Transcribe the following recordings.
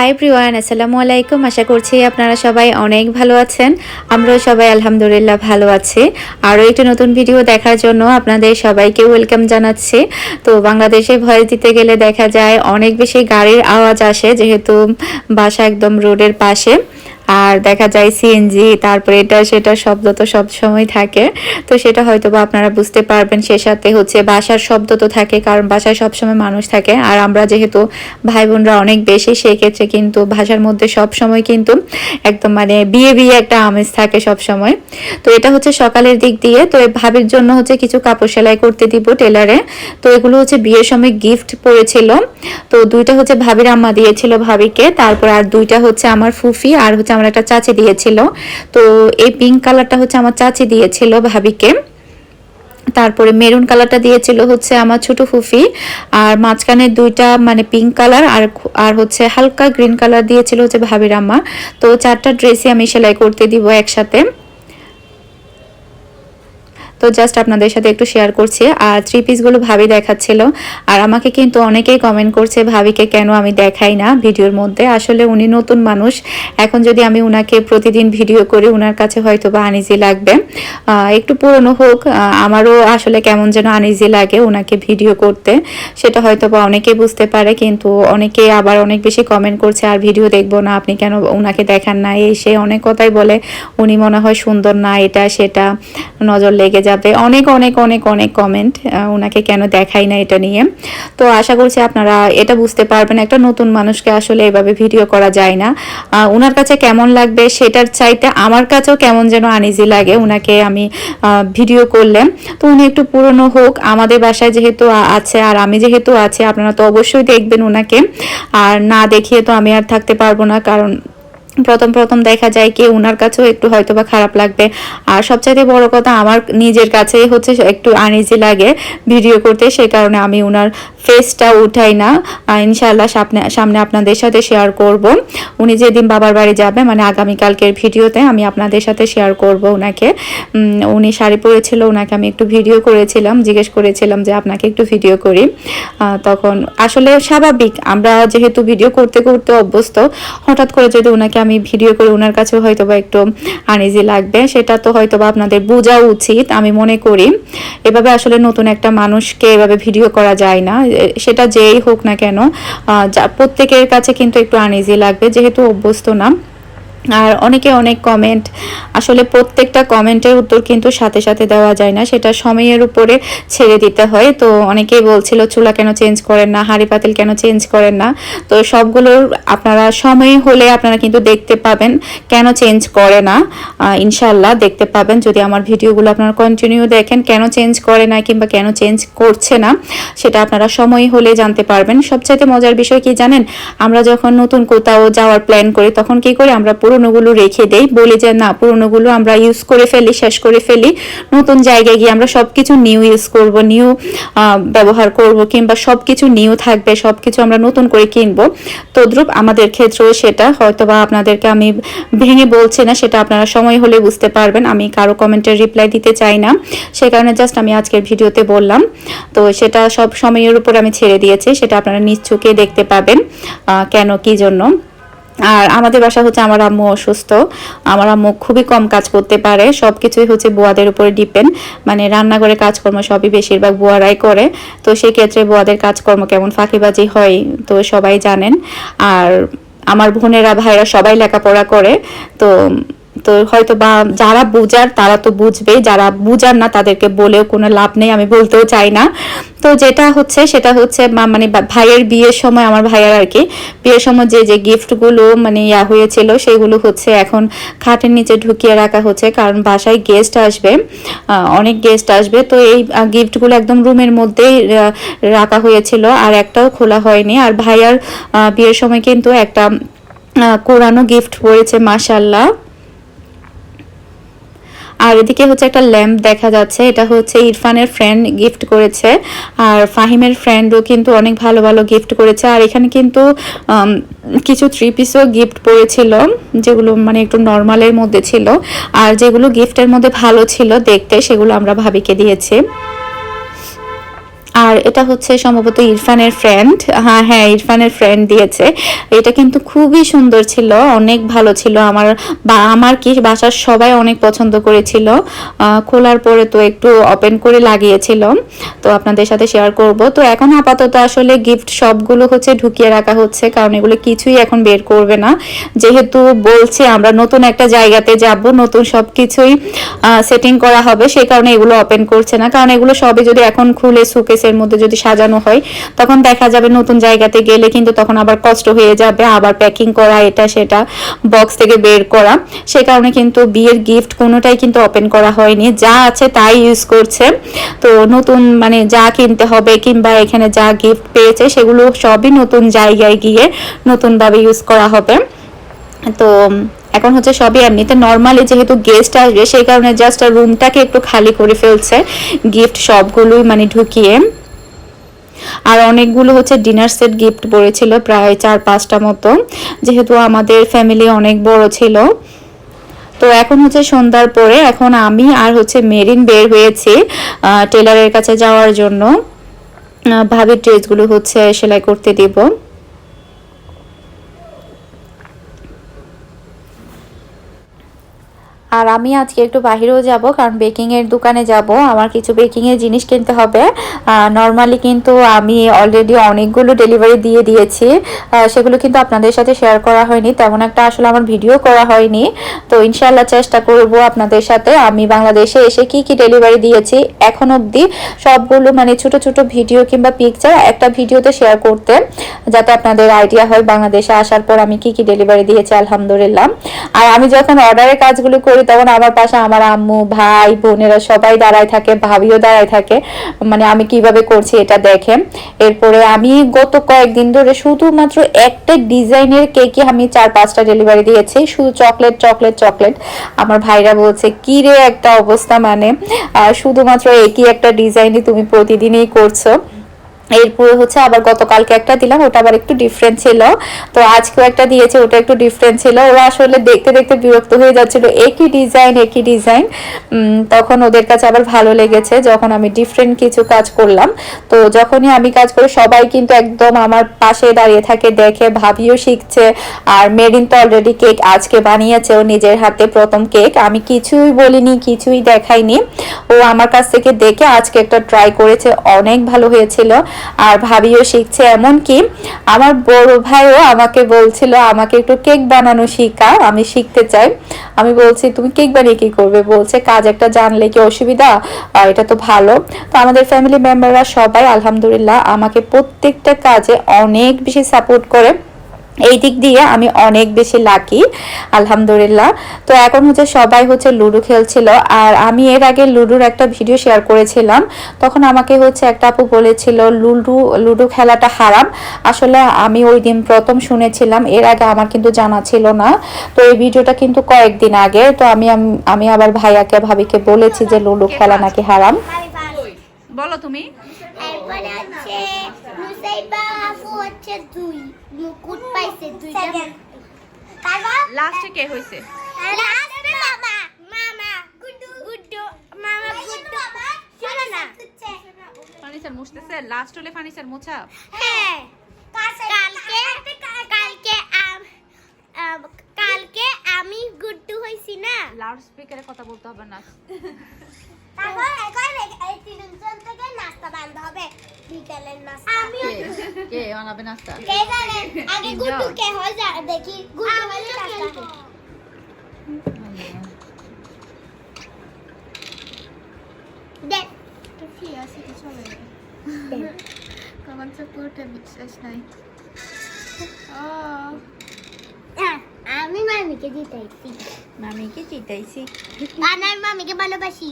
High Priyan আসসালামু আলাইকুম আশা করছি আপনারা সবাই অনেক ভালো আছেন। আমরাও সবাই আলহামদুলিল্লাহ ভালো আছি। আরও একটি নতুন ভিডিও দেখার জন্য আপনাদের সবাইকে ওয়েলকাম জানাচ্ছি। তো বাংলাদেশে ভয়েস দিতে গেলে দেখা যায় অনেক বেশি গাড়ির আওয়াজ আসে, যেহেতু বাসা একদম রোডের পাশে। আর দেখা যায় সিএনজি তারপরে এটা, সেটা শব্দ তো সব সময় থাকে। তো সেটা হয়তো বা আপনারা বুঝতে পারবেন, সে সাথে হচ্ছে বাসার শব্দ তো থাকে, কারণ বাসায় সবসময় মানুষ থাকে। আর আমরা যেহেতু ভাই বোনরা অনেক বেশি সেই ক্ষেত্রে কিন্তু ভাষার মধ্যে সব সময় কিন্তু একদম মানে বিয়ে বিয়ে একটা আমেজ থাকে সব সময়। তো এটা হচ্ছে সকালের দিক দিয়ে। তো ভাবির জন্য হচ্ছে কিছু কাপড় সেলাই করতে দিব টেলারে। তো এগুলো হচ্ছে বিয়ের সময় গিফট পড়েছিল। তো দুইটা হচ্ছে ভাবির আম্মা দিয়েছিল ভাবিকে। তারপর আর দুইটা হচ্ছে আমার ফুফি, আর হচ্ছে আমার একটা চাচি দিয়েছিল। তো এই পিঙ্ক কালারটা হচ্ছে আমার চাচি দিয়েছিল ভাবিকে। তারপরে মেরুন কালারটা দিয়েছিল হচ্ছে আমার ছোট ফুফি। আর মাঝখানে দুইটা মানে পিঙ্ক কালার আর আর হচ্ছে হালকা গ্রিন কালার দিয়েছিল হচ্ছে ভাবির আম্মা। তো চারটা ড্রেসই আমি সেলাই করতে দিব একসাথে। তো জাস্ট আপনাদের সাথে একটু শেয়ার করছি। আর থ্রি পিসগুলো ভাবি দেখাচ্ছিল। আর আমাকে কিন্তু অনেকেই কমেন্ট করছে, ভাবিকে কেন আমি দেখাই না ভিডিওর মধ্যে? আসলে উনি নতুন মানুষ। এখন যদি আমি উনাকে প্রতিদিন ভিডিও করি, উনার কাছে হয়তো বা আনিজি লাগবে একটু পুরনো হোক আমারও আসলে কেমন যেন আনিজি লাগে উনাকে ভিডিও করতে। সেটা হয়তো বা অনেকেই বুঝতে পারে, কিন্তু অনেকে আবার অনেক বেশি কমেন্ট করছে, আর ভিডিও দেখব না, আপনি কেন উনাকে দেখান না? এই সে অনেক কথাই বলে, উনি মনে হয় সুন্দর না, এটা সেটা নজর লেগে যাবে। অনেক অনেক অনেক অনেক কমেন্ট ওনাকে কেন দেখাই না এটা নিয়ে। তো আশা করছি আপনারা এটা বুঝতে পারবেন, একটা নতুন মানুষকে আসলে এভাবে ভিডিও করা যায় না। ওনার কাছে কেমন লাগবে সেটার চাইতে আমার কাছেও কেমন যেন আনিজি লাগে ওনাকে আমি ভিডিও করলে তো উনি একটু পুরনো হোক, আমাদের বাসায় যেহেতু আছে আর আমি যেহেতু আছি, আপনারা তো অবশ্যই দেখবেন ওনাকে আর না দেখিয়ে তো আমি আর থাকতে পারব না, কারণ প্রথম প্রথম দেখা যায় কি ওনার কাছেও একটু হয়তো বা খারাপ লাগবে। আর সবচাইতে বড় কথা আমার নিজের কাছেই হচ্ছে একটু আনিজি লাগে ভিডিও করতে সেই কারণে আমি ওনার ফেসটা উঠাই না। ইনশাল্লাহ সামনে সামনে আপনাদের সাথে শেয়ার করব। উনি যেদিন বাবার বাড়ি যাবে মানে আগামীকালকের ভিডিওতে আমি আপনাদের সাথে শেয়ার করব ওনাকে। উনি শাড়ি পরেছিল, ওনাকে আমি একটু ভিডিও করেছিলাম, জিজ্ঞেস করেছিলাম যে আপনাকে একটু ভিডিও করি। তখন আসলে স্বাভাবিক, আমরা যেহেতু ভিডিও করতে করতে অভ্যস্ত, হঠাৎ করে যদি ওনাকে আমি ভিডিও করি, ওনার কাছেও হয়তো বা একটু আনইজি লাগবে। সেটা তো হয়তো বা আপনাদের বোঝা উচিত, আমি মনে করি। এভাবে আসলে নতুন একটা মানুষকে এভাবে ভিডিও করা যায় না। সেটা যেই হোক না কেন প্রত্যেকের কাছে কিন্তু একটু আনইজি লাগবে যেহেতু অভ্যস্ত না। আর অনেকে অনেক কমেন্ট আসলে প্রত্যেকটা কমেন্টের উত্তর কিন্তু সাথে সাথে দেওয়া যায় না, সেটা সময়ের উপরে ছেড়ে দিতে হয়। তো অনেকেই বলছিল, চুলা কেন চেঞ্জ করেন না? হাঁড়ি পাতিল কেন চেঞ্জ করেন না? তো সবগুলোর আপনারা সময় হলে আপনারা কিন্তু দেখতে পাবেন, কেন চেঞ্জ করে না। ইনশাল্লাহ দেখতে পাবেন। যদি আমার ভিডিওগুলো আপনারা কন্টিনিউ দেখেন, কেন চেঞ্জ করে না কিংবা কেন চেঞ্জ করছে না, সেটা আপনারা সময় হলে জানতে পারবেন। সবচাইতে মজার বিষয় কি জানেন? আমরা যখন নতুন কোথাও যাওয়ার প্ল্যান করি, তখন কি করি? আমরা পুরনোগুলো রেখে দেই। বলি যে, না, পুরনোগুলো আমরা ইউজ করে ফেলি, শেষ করে ফেলি। নতুন জায়গায় গিয়ে আমরা সব কিছু নিউ ইউজ করব নিউ ব্যবহার করব কিংবা সব কিছু নিউ থাকবে সব কিছু আমরা নতুন করে কিনবো। তদ্রুপ আমাদের ক্ষেত্রেও সেটা। হয়তো বা আপনাদেরকে আমি ভেঙে বলছি না, সেটা আপনারা সময় হলে বুঝতে পারবেন। আমি কারও কমেন্টের রিপ্লাই দিতে চাই না। সে কারণে জাস্ট আমি আজকের ভিডিওতে বললাম। তো সেটা সব সময়ের উপর আমি ছেড়ে দিয়েছি। সেটা আপনারা নিশ্চুকে দেখতে পাবেন কেন, কি জন্য। আর আমাদের বাসা হচ্ছে আমার আম্মু অসুস্থ। আমার আম্মু খুবই কম কাজ করতে পারে সব কিছুই হচ্ছে বুয়াদের উপরে ডিপেন্ড। মানে রান্নাঘরে কাজকর্ম সবই বেশিরভাগ বুয়ারাই করে। তো সেই ক্ষেত্রে বুয়াদের কাজকর্ম কেমন ফাঁকিবাজি হয়, তো সবাই জানেন। আর আমার বোনেরা ভাইরা সবাই লেখাপড়া করে, তো তো হয়তো বা যারা বুঝার তারা তো বুঝবে যারা বুঝার না, তাদেরকে বলেও কোনো লাভ নেই, আমি বলতেও চাই না। তো যেটা হচ্ছে, সেটা হচ্ছে মানে ভাইয়ের বিয়ের সময় আমার ভাইয়ার আর কি, বিয়ের সময় যে যে গিফটগুলো মানে ইয়া হয়েছিল, সেগুলো হচ্ছে এখন খাটের নিচে ঢুকিয়ে রাখা হচ্ছে, কারণ বাসায় গেস্ট আসবে অনেক গেস্ট আসবে। তো এই গিফটগুলো একদম রুমের মধ্যেই রাখা হয়েছিল, আর একটাও খোলা হয়নি। আর ভাইয়ার বিয়ের সময় কিন্তু একটা কোরআনও গিফট পড়েছে মাসাল্লাহ আর এদিকে হচ্ছে একটা ল্যাম্প দেখা যাচ্ছে, এটা হচ্ছে ইরফানের ফ্রেন্ড গিফট করেছে। আর ফাহিমের ফ্রেন্ডও কিন্তু অনেক ভালো ভালো গিফট করেছে। আর এখানে কিন্তু কিছু থ্রি পিসও গিফট পড়েছিল, যেগুলো মানে একটু নর্মালের মধ্যে ছিল। আর যেগুলো গিফটের মধ্যে ভালো ছিল দেখতে, সেগুলো আমরা ভাবিকে দিয়েছি। আর এটা হচ্ছে সম্ভবত ইরফানের ফ্রেন্ড হ্যাঁ হ্যাঁ ইরফানের ফ্রেন্ড দিয়েছে। এটা কিন্তু খুবই সুন্দর ছিল, অনেক ভালো ছিল। আমার বা, আমার কি বাসার সবাই অনেক পছন্দ করেছিল। খোলার পরে তো একটু ওপেন করে লাগিয়েছিল। তো আপনাদের সাথে শেয়ার করব। তো এখন আপাতত আসলে গিফট সবগুলো হচ্ছে ঢুকিয়ে রাখা হচ্ছে, কারণ এগুলো কিছুই এখন বের করবে না। যেহেতু বলছে আমরা নতুন একটা জায়গাতে যাব, নতুন সব কিছুই সেটিং করা হবে। সেই কারণে এগুলো ওপেন করছে না। কারণ এগুলো সবই যদি এখন খুলে সুকেসের মধ্যে যদি সাজানো হয়, তখন দেখা যাবে নতুন জায়গাতে গেলে কিন্তু তখন আবার কষ্ট হয়ে যাবে, আবার প্যাকিং করা, এটা সেটা বক্স থেকে বের করা। সে কারণে কিন্তু বিয়ের গিফট কোনোটাই কিন্তু ওপেন করা হয়নি। যা আছে তাই ইউজ করছে। তো নতুন মানে যা কিনতে হবে কিংবা এখানে যা গিফট পেয়েছে, সেগুলো সবই নতুন জায়গায় গিয়ে নতুনভাবে ইউজ করা হবে। তো এখন হচ্ছে সবই এমনিতে নর্মালি যেহেতু গেস্ট আসবে, সেই কারণে জাস্ট রুমটাকে একটু খালি করে ফেলছে। গিফট সবগুলোই মানে ঢুকিয়ে। আর অনেকগুলো হচ্ছে ডিনার সেট গিফট পড়েছিল, প্রায় চার পাঁচটা মতো। যেহেতু আমাদের ফ্যামিলি অনেক বড় ছিল। তো এখন হচ্ছে সন্ধ্যার পরে এখন আমি আর হচ্ছে মেরিন বের হয়েছি টেলারের কাছে যাওয়ার জন্য। ভাবির ড্রেসগুলো হচ্ছে সেলাই করতে দিব। আর আমি আজকে একটু বাহিরেও যাব, কারণ বেকিং এর দোকানে যাব। আমার কিছু বেকিং এর জিনিস কিনতে হবে। নর্মালি কিন্তু আমি অলরেডি অনেকগুলো ডেলিভারি দিয়ে দিয়েছি। সেগুলো কিন্তু আপনাদের সাথে শেয়ার করা হয়নি। তেমন একটা আসলে আমার ভিডিও করা হয়নি। তো ইনশাল্লাহ চেষ্টা করব আপনাদের সাথে। আমি বাংলাদেশে এসে কি কি ডেলিভারি দিয়েছি, এখন অবধি সবগুলো মানে ছোট ছোট ভিডিও কিংবা পিকচার একটা ভিডিওতে শেয়ার করতে, যাতে আপনাদের আইডিয়া হয় বাংলাদেশে আসার পর আমি কি কি ডেলিভারি দিয়েছি, আলহামদুলিল্লাহ। আর আমি যখন অর্ডারের কাজগুলো করি তখন আমার পাশে আমার আম্মু, ভাই, বোনেরা সবাই দাঁড়ায় থাকে, ভাবিও দাঁড়ায় থাকে মানে আমি কীভাবে করছি এটা দেখে এরপরে আমি গত কয়েকদিন ধরে শুধুমাত্র একটা ডিজাইনের কেকই আমি চার, পাঁচটা ডেলিভারি দিয়েছি, শুধু চকলেট চকলেট চকলেট আমার ভাইরা বলছে, কি রে একটা অবস্থা মানে শুধুমাত্র একই একটা ডিজাইনই তুমি প্রতিদিনই করছ। এরপরে হচ্ছে আবার গতকালকে একটা দিলাম, ওটা আবার একটু ডিফারেন্ট ছিল। তো আজকেও একটা দিয়েছে, ওটা একটু ডিফারেন্ট ছিল। ওরা আসলে দেখতে দেখতে বিরক্ত হয়ে যাচ্ছিল, একই ডিজাইন একই ডিজাইন তখন ওদের কাছে আবার ভালো লেগেছে যখন আমি ডিফারেন্ট কিছু কাজ করলাম। তো যখনই আমি কাজ করি, সবাই কিন্তু একদম আমার পাশে দাঁড়িয়ে থাকে, দেখে, ভাবিও শিখছে। আর মেরিন তো অলরেডি কেক আজকে বানিয়েছে, ও নিজের হাতে প্রথম কেক আমি কিছুই বলিনি, কিছুই দেখাইনি। ও আমার কাছ থেকে দেখে আজকে একটা ট্রাই করেছে, অনেক ভালো হয়েছিল। আর ভাবিও শিখছে এমনকি আমার বড় ভাইও আমাকে বলছিল, আমাকে একটু কেক বানানো শিখা আমি শিখতে চাই। আমি বলছি, তুমি কেক বানিয়ে কি করবে? বলছে, কাজ একটা জানলে কি অসুবিধা? এটা তো ভালো। তো আমাদের ফ্যামিলি মেম্বাররা সবাই আলহামদুলিল্লাহ আমাকে প্রত্যেকটা কাজে অনেক বেশি সাপোর্ট করে। এই দিক দিয়ে আমি অনেক বেশি লাকি আলহামদুলিল্লাহ। তো এখন হচ্ছে সবাই হচ্ছে লুডো খেলছিল, আর আমি এর আগে লুডোর একটা ভিডিও শেয়ার করেছিলাম। তখন আমাকে হচ্ছে একটা আপু বলেছিল, লুডো লুডো খেলাটা হারাম। আসলে আমি ওই দিন প্রথম শুনেছিলাম, এর আগে আমার কিন্তু জানা ছিল না। তো এই ভিডিওটা কিন্তু কয়েকদিন আগে, তো আমি আমি আবার ভাইয়াকে, ভাবিকে বলেছি যে লুডো খেলা নাকি হারাম। বলো তুমি। এরপরে হচ্ছে নুসাইবা আপু হচ্ছে দুই মুকুট পাইছে দুইটা তারপর লাস্টে কে হয়েছে লাস্টে মামা। মামা। গুড্ডু। গুড্ডু। মামা গুড্ডু। শোনো না। ফার্নিচার মুছতেছে লাস্ট হলে ফার্নিচার মোছা। হ্যাঁ। কালকে কালকে কালকে আমি গুড্ডু হইছি না। লাউড স্পিকারে কথা বলতে হবে না। তারপর এখন এই তিনজন থেকে নাস্তা বান্ধা হবে বিকেলের নাস্তা। আমিও কে? বানাবে নাস্তা? কে জানে? আগে গুড্ডু কে হয় যা দেখি গুড্ডু হলে নাস্তা। দেখ আমার তো পুরোটা বিশ্বাস নাই। আমি মামিকে জিতাইছি। মামিকে চিতাইছি আর আমি মামিকে ভালোবাসি।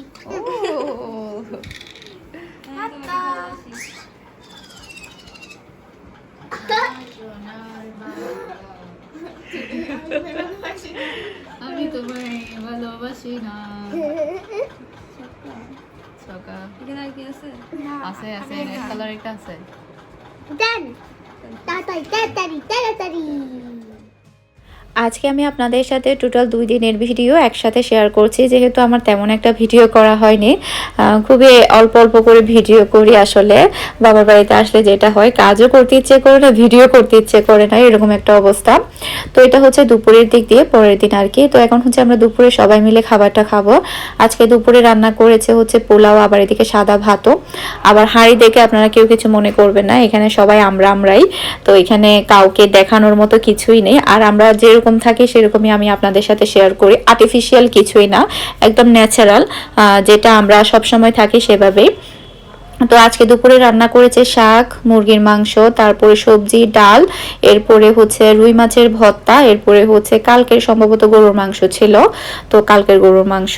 আমি তোমায় ভালোবাসি না সকা এখানে আর কি আছে আছে আছে রেড কালার একটা আছে দেন তাড়াতাড়ি তাড়াতাড়ি তাড়াতাড়ি আজকে আমি আপনাদের সাথে টোটাল দুই দিনের ভিডিও একসাথে শেয়ার করছি, যেহেতু আমার তেমন একটা ভিডিও করা হয়নি। খুবই অল্প অল্প করে ভিডিও করি আসলে। বাবার বাড়িতে আসলে যেটা হয়, কাজও করতে ইচ্ছে করে না ভিডিও করতে ইচ্ছে করে না, এরকম একটা অবস্থা। তো এটা হচ্ছে দুপুরের দিক দিয়ে, পরের দিন আর কি। তো এখন হচ্ছে আমরা দুপুরে সবাই মিলে খাবারটা খাব। আজকে দুপুরে রান্না করেছে হচ্ছে পোলাও, আবার এদিকে সাদা ভাতও। আবার হাঁড়ি দেখে আপনারা কেউ কিছু মনে করবেন না, এখানে সবাই আমরা আমরাই। তো এখানে কাউকে দেখানোর মতো কিছুই নেই। আর আমরা যেরকম থাকি সেরকমই আমি আপনাদের সাথে শেয়ার করি। আর্টিফিশিয়াল কিছুই না, একদম ন্যাচারাল যেটা আমরা সব সময় থাকি সেভাবেই। তো আজকে দুপুরে রান্না করেছে শাক, মুরগির মাংস, তারপরে সবজি, ডাল, এরপরে হচ্ছে রুই মাছের ভর্তা, এরপরে হচ্ছে কালকের সম্ভবত গরুর মাংস ছিল। তো কালকের গরুর মাংস।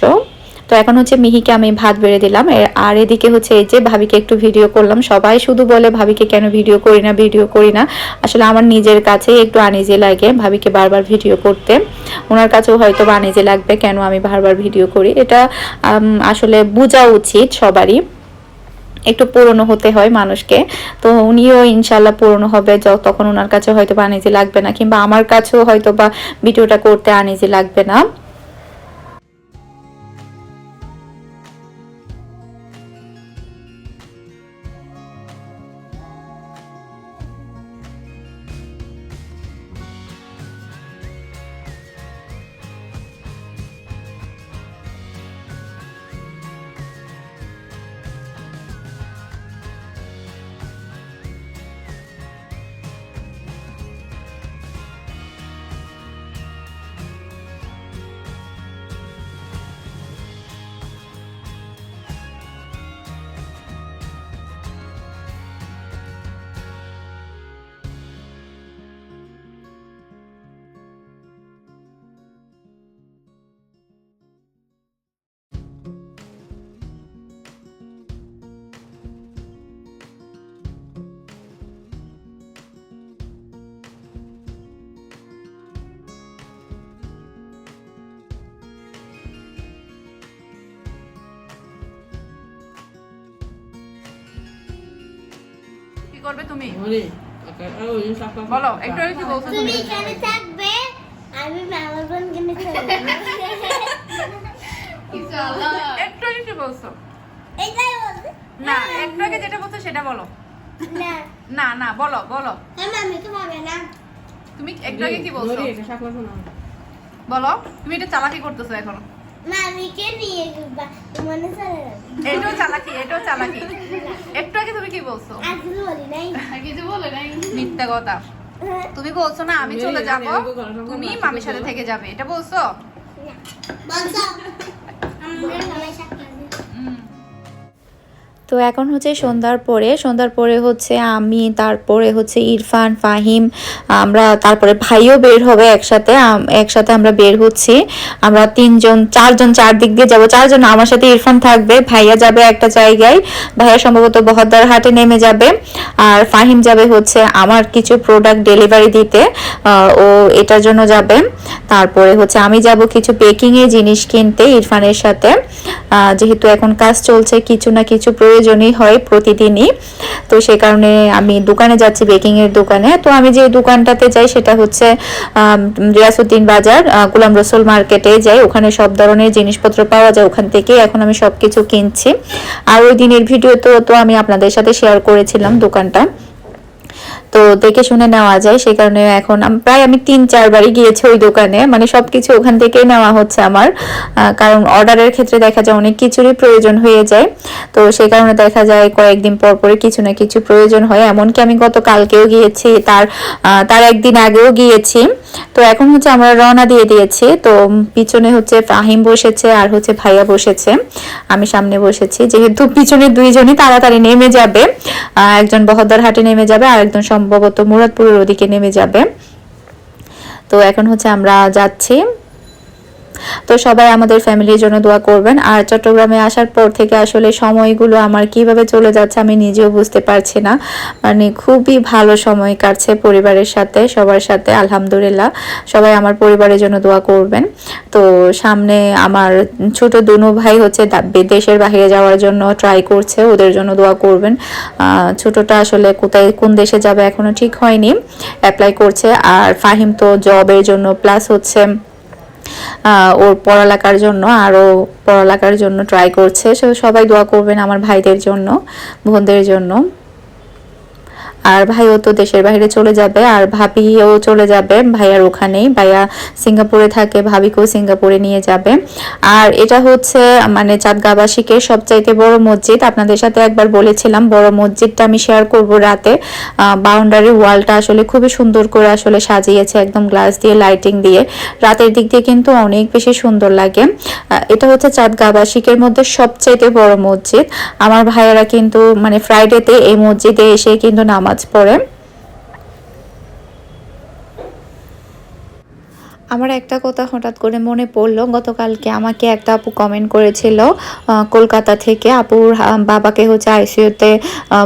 তো এখন হচ্ছে মিহিকে আমি ভাত বেড়ে দিলাম। আর এদিকে হচ্ছে এই যে ভাবিকে একটু ভিডিও করলাম। সবাই শুধু বলে, ভাবিকে কেন ভিডিও করি না ভিডিও করি না? আসলে আমার নিজের কাছেই একটু আনিজে লাগে ভাবিকে বারবার ভিডিও করতে। ওনার কাছেও হয়তো আনিজে লাগবে, কেন আমি বারবার ভিডিও করি? এটা আসলে বোঝা উচিত সবারই। একটু পুরনো হতে হয় মানুষকে। তো উনিও ইনশাল্লাহ পুরনো হবে। তখন ওনার কাছে হয়তো বা আনিজি লাগবে না, কিংবা আমার কাছেও হয়তো বা ভিডিওটা করতে আনিজি লাগবে না। করবে তুমি. বলো একটু কি বলছো তুমি? এখানে থাকবে? আমি একটু কি বলছো? এটাই বলছি। না একটু আগে যেটা বলছো সেটা বলো। না। না না বলো বলো। আমি পাবে না। তুমি একটু আগে কি বলছো. বলো তুমি এটা চালাকি করতেছো এখন। মামিকে নিয়ে যাবা মনে চলে এটাও চালাকি এটাও চালাকি। একটু আগে তুমি কি বলছো? আজকে বলি নাই। কিছু বলে নাই। মিথ্যা কথা। তুমি বলছো না আমি চলে যাব। তুমি মামির সাথে থেকে যাবে। এটা বলছো? বলছো। আমরা। তো এখন হচ্ছে সন্ধ্যার পরে সন্ধ্যার পরে হচ্ছে আমি তারপরে হচ্ছে ইরফান ফাহিম আমরা তারপরে ভাইও বের হবে একসাথে একসাথে আমরা বের হচ্ছি। আমরা তিনজন চারজন চার দিক দিয়ে যাব। চারজন আমার সাথে ইরফান থাকবে ভাইয়া যাবে একটা জায়গায়। ভাইয়া সম্ভবত বহদ্দার হাটে নেমে যাবে। আর ফাহিম যাবে হচ্ছে আমার কিছু প্রোডাক্ট ডেলিভারি দিতে আহ, ও এটার জন্য যাবে। তারপরে হচ্ছে আমি যাব কিছু এর জিনিস কিনতে ইরফানের সাথে। যেহেতু এখন কাজ চলছে কিছু না কিছু প্রয়োজনই হয় প্রতিদিনই। তো সে কারণে আমি দোকানে যাচ্ছি বেকিং এর দোকানে। তো আমি যে দোকানটাতে যাই সেটা হচ্ছে রিয়াসুদ্দিন বাজার গোলাম রসুল মার্কেটে যাই। ওখানে সব ধরনের জিনিসপত্র পাওয়া যায়। ওখান থেকে এখন আমি সবকিছু কিনছি। আর ওই দিনের ভিডিও তো তো আমি আপনাদের সাথে শেয়ার করেছিলাম দোকানটা। তো দেখে শুনে নেওয়া যায় সেই কারণে এখন প্রায় আমি তিন, চারবারই গিয়েছি ওই দোকানে। মানে সবকিছু ওখান থেকেই নেওয়া হচ্ছে আমার। কারণ অর্ডারের ক্ষেত্রে দেখা যায় অনেক কিছুরই প্রয়োজন হয়ে যায়। তো সেই কারণে দেখা যায় কয়েকদিন পর পরে কিছু না কিছু প্রয়োজন হয়। এমনকি আমি গত কালকেও গিয়েছি, তার তার একদিন আগেও গিয়েছি। তো এখন হচ্ছে আমরা রওনা দিয়ে দিয়েছি। তো পিছনে হচ্ছে ফাহিম বসেছে আর হচ্ছে ভাইয়া বসেছে। আমি সামনে বসেছি। যেহেতু পিছনে দুইজনই তাড়াতাড়ি নেমে যাবে একজন বহদ্দার হাটে নেমে যাবে আর একজন সম্ভবত মুরাদপুরের ওদিকে নেমে যাবে। তো এখন হচ্ছে আমরা যাচ্ছি। তো সবাই আমাদের ফ্যামিলির জন্য দোয়া করবেন। আর চট্টগ্রামে আসার পর থেকে আসলে সময়গুলো আমার কীভাবে চলে যাচ্ছে আমি নিজেও বুঝতে পারছি না। মানে খুবই ভালো সময় কাটছে পরিবারের সাথে, সবার সাথে, আলহামদুলিল্লাহ। সবাই আমার পরিবারের জন্য দোয়া করবেন। তো সামনে আমার ছোট দুনু ভাই হচ্ছে দেশের বাইরে যাওয়ার জন্য ট্রাই করছে, ওদের জন্য দোয়া করবেন। ছোটটা আসলে কোথায়, কোন দেশে যাবে এখনও ঠিক হয়নি অ্যাপ্লাই করছে। আর ফাহিম তো জবের জন্য প্লাস হচ্ছে ওর পড়ালেখার জন্য, আরও পড়ালেখার জন্য ট্রাই করছে। সবাই দোয়া করবেন আমার ভাইদের জন্য, বোনদের জন্য। আর ভাইও তো দেশের বাইরে চলে যাবে, আর ভাবিও চলে যাবে ভাইয়ার ওখানেই। ভাইয়া সিঙ্গাপুরে থাকে, ভাবিকেও সিঙ্গাপুরে নিয়ে যাবে। আর এটা হচ্ছে মানে চাঁদগাবাসীকে সবচাইতে বড় মসজিদ। আপনাদের সাথে একবার বলেছিলাম, বড় মসজিদটা আমি শেয়ার করব রাতে। বাউন্ডারি ওয়ালটা আসলে খুবই সুন্দর করে আসলে সাজিয়েছে একদম গ্লাস দিয়ে লাইটিং দিয়ে। রাতের দিক দিয়ে কিন্তু অনেক বেশি সুন্দর লাগে। এটা হচ্ছে চাঁদগাবাসিকের মধ্যে সবচাইতে বড় মসজিদ। আমার ভাইয়েরা কিন্তু মানে ফ্রাইডেতে এই মসজিদে এসে কিন্তু নামাজ touch pole. আমার একটা কথা হঠাৎ করে মনে পড়ল, গতকালকে আমাকে একটা আপু কমেন্ট করেছিল কলকাতা থেকে, আপুর বাবাকে হচ্ছে আইসিইউতে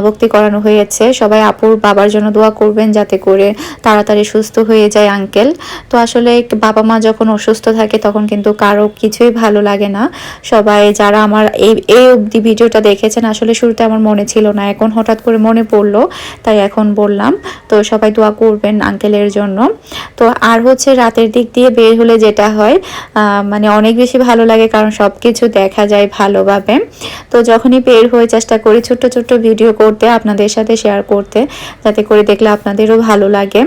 ভর্তি করানো হয়েছে। সবাই আপুর বাবার জন্য দোয়া করবেন যাতে করে তাড়াতাড়ি সুস্থ হয়ে যায় আঙ্কেল তো আসলে বাবা মা যখন অসুস্থ থাকে তখন কিন্তু কারও কিছুই ভালো লাগে না। সবাই যারা আমার এই এই অবধি ভিডিওটা দেখেছেন, আসলে শুরুতে আমার মনে ছিল না, এখন হঠাৎ করে মনে পড়ল, তাই এখন বললাম। তো সবাই দোয়া করবেন আঙ্কেলের জন্য। তো আর হচ্ছে রাতের দিক দিয়ে বের হলে যেটা হয় মানে অনেক বেশি ভালো লাগে কারণ সব কিছু দেখা যায় ভালোভাবে। তো যখনই বের হয়ে চেষ্টা করি ছোট্ট ছোট্ট ভিডিও করতে, আপনাদের সাথে শেয়ার করতে, যাতে করে দেখলে আপনাদেরও ভালো লাগে।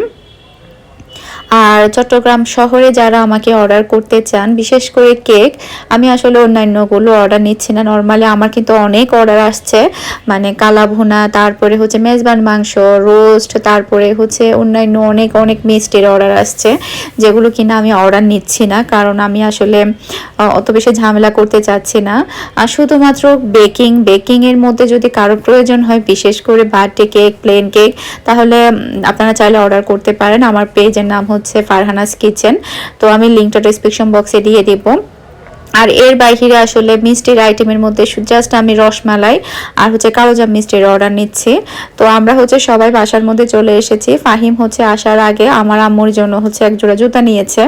আর চট্টগ্রাম শহরে যারা আমাকে অর্ডার করতে চান, বিশেষ করে কেক, আমি আসলে অন্যান্যগুলো অর্ডার নিচ্ছি না। নর্মালি আমার কিন্তু অনেক অর্ডার আসছে মানে কালা ভুনা, তারপরে হচ্ছে মেজবান মাংস রোস্ট তারপরে হচ্ছে অন্যান্য অনেক অনেক মিষ্টির অর্ডার আসছে, যেগুলো কিনা আমি অর্ডার নিচ্ছি না, কারণ আমি আসলে অত বেশি ঝামেলা করতে চাচ্ছি না। আর শুধুমাত্র বেকিং বেকিংয়ের মধ্যে যদি কারও প্রয়োজন হয়, বিশেষ করে বার্থডে কেক প্লেন কেক, তাহলে আপনারা চাইলে অর্ডার করতে পারেন। আমার পেজের নাম হচ্ছে ফারহানাস কিচেন। তো আমি লিঙ্কটা ডিসক্রিপশন বক্সে দিয়ে দিব। আর এর বাইরে আসলে মিষ্টির আইটেমের মধ্যে জাস্ট আমি রসমালাই আর হচ্ছে কালোজাম মিষ্টির অর্ডার নিচ্ছি। তো আমরা হচ্ছে সবাই বাসার মধ্যে চলে এসেছি। ফাহিম হচ্ছে আসার আগে আমার আম্মুর জন্য হচ্ছে এক জোড়া জুতা নিয়েছে।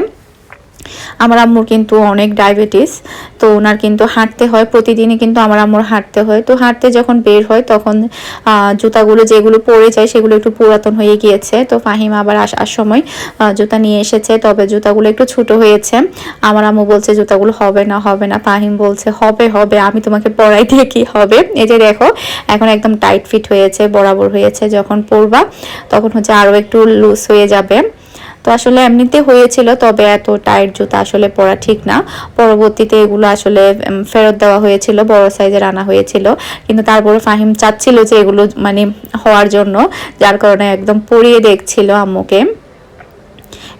আমার আম্মুর কিন্তু অনেক ডায়াবেটিস, তো ওনার কিন্তু হাঁটতে হয়, প্রতিদিনই কিন্তু আমার আম্মুর হাঁটতে হয়। তো হাঁটতে যখন বের হয় তখন জুতাগুলো যেগুলো পরে যায় সেগুলো একটু পুরাতন হয়ে গিয়েছে। তো ফাহিম আবার আসার সময় জুতা নিয়ে এসেছে, তবে জুতাগুলো একটু ছোট হয়েছে। আমার আম্মু বলছে, জুতাগুলো হবে না হবে না। ফাহিম বলছে, হবে হবে, আমি তোমাকে পরাই দিয়ে কি হবে। এই যে দেখো, এখন একদম টাইট ফিট হয়েছে, বরাবর হয়েছে। যখন পরবা তখন হচ্ছে আরও একটু লুজ হয়ে যাবে। তো আসলে এমনিতে হয়েছিল, তবে এত টাইট জুতা আসলে পরা ঠিক না। পরবর্তীতে এগুলো আসলে ফেরত দেওয়া হয়েছিল, বড় সাইজের আনা হয়েছিল। কিন্তু তারপরে ফাহিম চাচ্ছিল যে এগুলো মানে হওয়ার জন্য, যার কারণে একদম পরিয়ে দেখছিল আম্মুকে।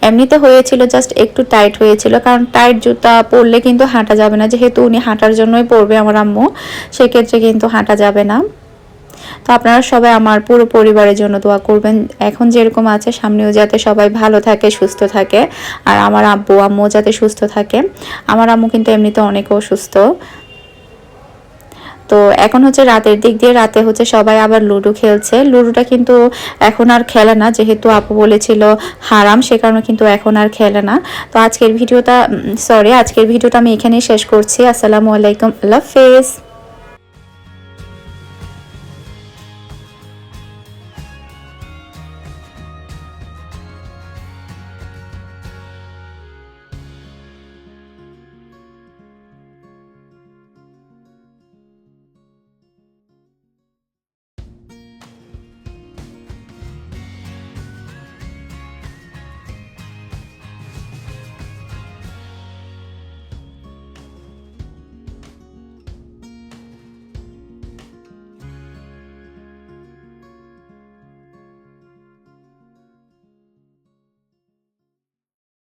এমনিতে হয়েছিল জাস্ট একটু টাইট হয়েছিল, কারণ টাইট জুতা পরলে কিন্তু হাঁটা যাবে না। যেহেতু উনি হাঁটার জন্যই পরবে আমার আম্মু, সেক্ষেত্রে কিন্তু হাঁটা যাবে না। তো আপনারা সবাই আমার পুরো পরিবারের জন্য দোয়া করবেন। এখন যেরকম আছে, সামনেও যাতে সবাই ভালো থাকে, সুস্থ থাকে। আর আমার আব্বু আম্মু যাতে সুস্থ থাকে। আমার আম্মু কিন্তু এমনিতে অনেক অসুস্থ। তো এখন হচ্ছে রাতের দিক দিয়ে, রাতে হচ্ছে সবাই আবার লুডো খেলছে। লুডোটা কিন্তু এখন আর খেলে না, যেহেতু আপু বলেছিল হারাম, সে কারণে কিন্তু এখন আর খেলে না। তো আজকের ভিডিওটা সরি আজকের ভিডিওটা আমি এখানেই শেষ করছি। আসসালামু আলাইকুম, আল্লাহ হাফেজ।